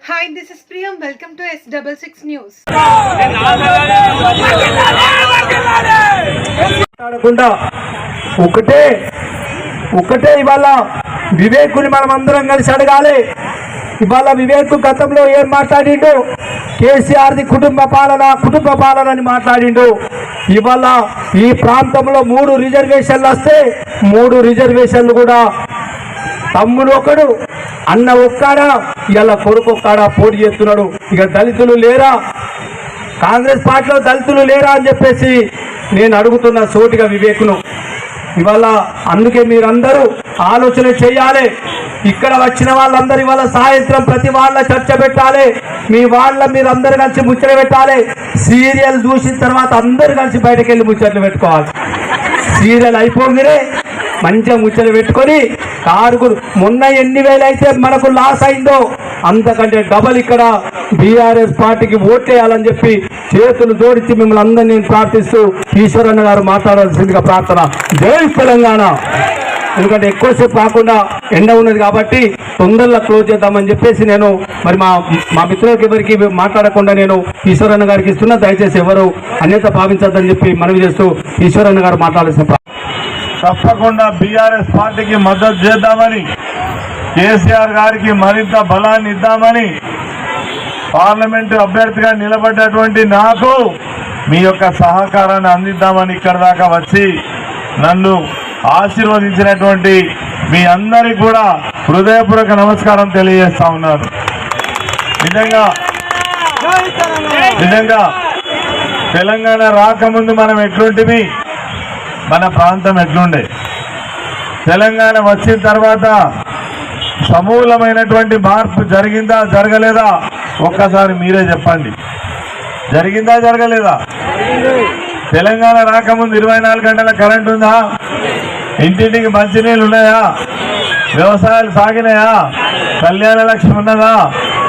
Hi, this is Priyam. Welcome to S66 six మాట్లాడకుండా ఒకటే ఒకటే ఇవాళ వివేకుని మనం అందరం కలిసి అడగాలి. ఇవాళ వివేక్ గతంలో ఏం మాట్లాడిండు? కేసీఆర్ది కుటుంబ పాలన కుటుంబ పాలన అని మాట్లాడిండు. ఇవాళ ఈ ప్రాంతంలో మూడు రిజర్వేషన్లు వస్తే మూడు రిజర్వేషన్లు కూడా. తమ్ముడు ఒకడు అన్న ఒక్కడా ఇలా కొడుకు ఒక్కడా పోటీ చేస్తున్నాడు. ఇక దళితులు లేరా? కాంగ్రెస్ పార్టీలో దళితులు లేరా అని చెప్పేసి నేను అడుగుతున్న సోటిగా వివేకును. ఇవాళ అందుకే మీరందరూ ఆలోచన చేయాలి. ఇక్కడ వచ్చిన వాళ్ళందరూ ఇవాళ సాయంత్రం ప్రతి వాళ్ళ చర్చ పెట్టాలి. మీ వాళ్ళ మీరందరు కలిసి ముచ్చట పెట్టాలి. సీరియల్ చూసిన తర్వాత అందరు కలిసి బయటకు వెళ్ళి ముచ్చట్లు పెట్టుకోవాలి. సీరియల్ అయిపోగానే మంచిగా ముచ్చట పెట్టుకొని ఆరుగురు మొన్న ఎన్ని వేలైతే అయితే మనకు లాస్ అయిందో అంతకంటే డబల్ ఇక్కడ బీఆర్ఎస్ పార్టీకి ఓట్లేయాలని చెప్పి చేతులు జోడించి మిమ్మల్ని అందరినీ ప్రార్థిస్తూ ఈశ్వరన్న గారు మాట్లాడాల్సిందిగా ప్రార్థన. జై తెలంగాణ. ఎందుకంటే ఎక్కువసేపు కాకుండా ఎండ ఉన్నది కాబట్టి తొందరలో క్లోజ్ చేద్దామని చెప్పేసి నేను మరి మా మా మిత్రులకి ఎవరికి మాట్లాడకుండా నేను ఈశ్వరన్న గారికి ఇస్తున్నా. దయచేసి ఎవరు అన్యత భావించద్దని చెప్పి మనవి చేస్తూ ఈశ్వరన్న గారు మాట్లాడాల్సిన తప్పకుండా బీఆర్ఎస్ పార్టీకి మద్దతు చేద్దామని కేసీఆర్ గారికి మరింత బలాన్ని ఇద్దామని పార్లమెంటు అభ్యర్థిగా నిలబడ్డటువంటి నాకు మీ యొక్క సహకారాన్ని అందిద్దామని ఇక్కడ దాకా వచ్చి నన్ను ఆశీర్వదించినటువంటి మీ అందరికి కూడా హృదయపూర్వక నమస్కారం తెలియజేస్తా ఉన్నారు. నిజంగా నిజంగా తెలంగాణ రాకముందు మనం ఎటువంటివి మన ప్రాంతం ఎట్లుండే? తెలంగాణ వచ్చిన తర్వాత సమూలమైనటువంటి మార్పు జరిగిందా జరగలేదా? ఒక్కసారి మీరే చెప్పండి. జరిగిందా జరగలేదా? తెలంగాణ రాకముందు ఇరవై నాలుగు గంటల కరెంట్ ఉందా? ఇంటింటికి మంచినీళ్ళు ఉన్నాయా? వ్యవసాయాలు సాగినాయా? కళ్యాణ లక్ష్యం ఉన్నదా?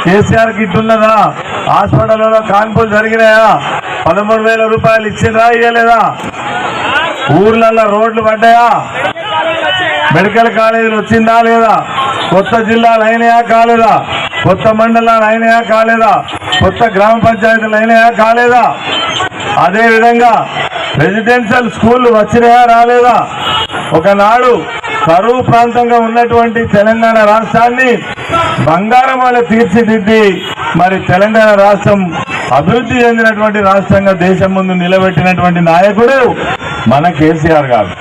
కేసీఆర్ కిట్ ఉన్నదా హాస్పిటల్లో కాన్పులు జరిగినాయా? పదమూడు వేల రూపాయలు ఇచ్చిండ్రా ఇయ్యలేదా? ఊర్లలో రోడ్లు పడ్డాయా? మెడికల్ కాలేజీలు వచ్చిందా లేదా? కొత్త జిల్లాలు అయినాయా కాలేదా? కొత్త మండలాలు అయినాయా కాలేదా? కొత్త గ్రామ పంచాయతీలు అయినాయా కాలేదా? అదే విధంగా రెసిడెన్షియల్ స్కూళ్ళు వచ్చినాయా రాలేదా? ఒకనాడు కరువు ప్రాంతంగా ఉన్నటువంటి తెలంగాణ రాష్ట్రాన్ని బంగారం వల్ల తీర్చిదిద్ది మరి తెలంగాణ రాష్ట్రం అభివృద్ధి చెందినటువంటి రాష్ట్రంగా దేశం ముందు నిలబెట్టినటువంటి నాయకుడు మన కేసీఆర్ గారు.